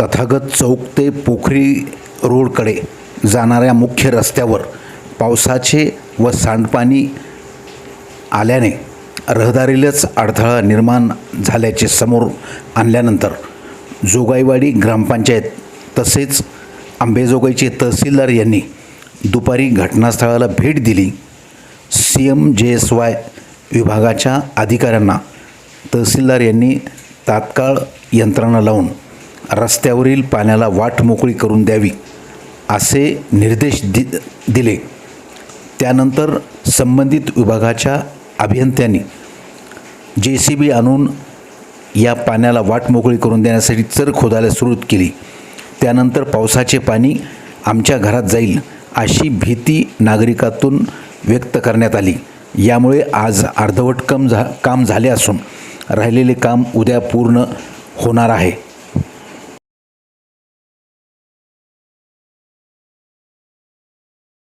तथागत चौक ते पोखरी रोडकडे जाणाऱ्या मुख्य रस्त्यावर पावसाचे व सांडपाणी आल्याने रहदारीलाच अडथळा निर्माण झाल्याचे समोर आणल्यानंतर जोगाईवाडी ग्रामपंचायत तसेच आंबेजोगाईचे तहसीलदार यांनी दुपारी घटनास्थळाला भेट दिली. C M J S Y विभागाच्या अधिकाऱ्यांना तहसीलदार यांनी तात्काळ यंत्रणा लावून रस्त्यावरील पाण्याला वाट मोकळी करून द्यावी असे निर्देश दि दिले. त्यानंतर संबंधित विभागाच्या अभियंत्यांनी जे सी बी आणून या पाण्याला वाट मोकळी करून देण्यासाठी चर खोदायला सुरू केली. त्यानंतर पावसाचे पाणी आमच्या घरात जाईल अशी भीती नागरिकातून व्यक्त करण्यात आली. यामुळे आज अर्धवट कम झा काम झाले असून राहिलेले काम उद्या पूर्ण होणार आहे.